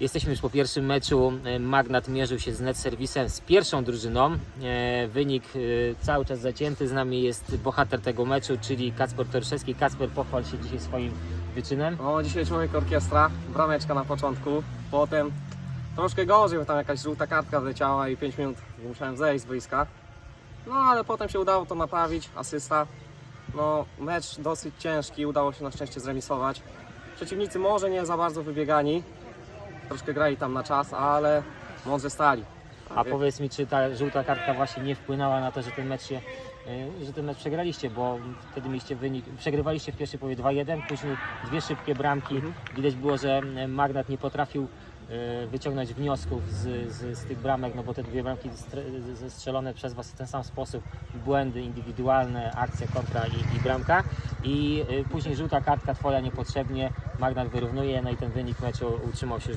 Jesteśmy już po pierwszym meczu. E, Magnat mierzył się z Net Serwisem, z pierwszą drużyną. E, Wynik e, cały czas zacięty. Z nami jest bohater tego meczu, czyli Kacper Torszewski. Kacper, pochwal się dzisiaj swoim wyczynem. No, dzisiaj człowiek orkiestra, brameczka na początku, potem troszkę gorzej, bo tam jakaś żółta kartka wleciała i 5 minut musiałem zejść z boiska. No ale potem się udało to naprawić, asysta. No, mecz dosyć ciężki, udało się na szczęście zremisować. Przeciwnicy może nie za bardzo wybiegani, troszkę grali tam na czas, ale mądrze stali. A powiedz mi, czy ta żółta kartka właśnie nie wpłynęła na to, że ten mecz się, e, że ten mecz przegraliście, bo wtedy mieliście wynik, przegrywaliście w pierwszej połowie 2-1, później dwie szybkie bramki. Mhm. Widać było, że e, Magnat nie potrafił e, wyciągnąć wniosków z, z, z tych bramek, no bo te dwie bramki stre- z- strzelone przez Was w ten sam sposób, błędy indywidualne, akcja kontra i, i bramka i później żółta kartka Twoja niepotrzebnie, Magnat wyrównuje, no i ten wynik meczu utrzymał się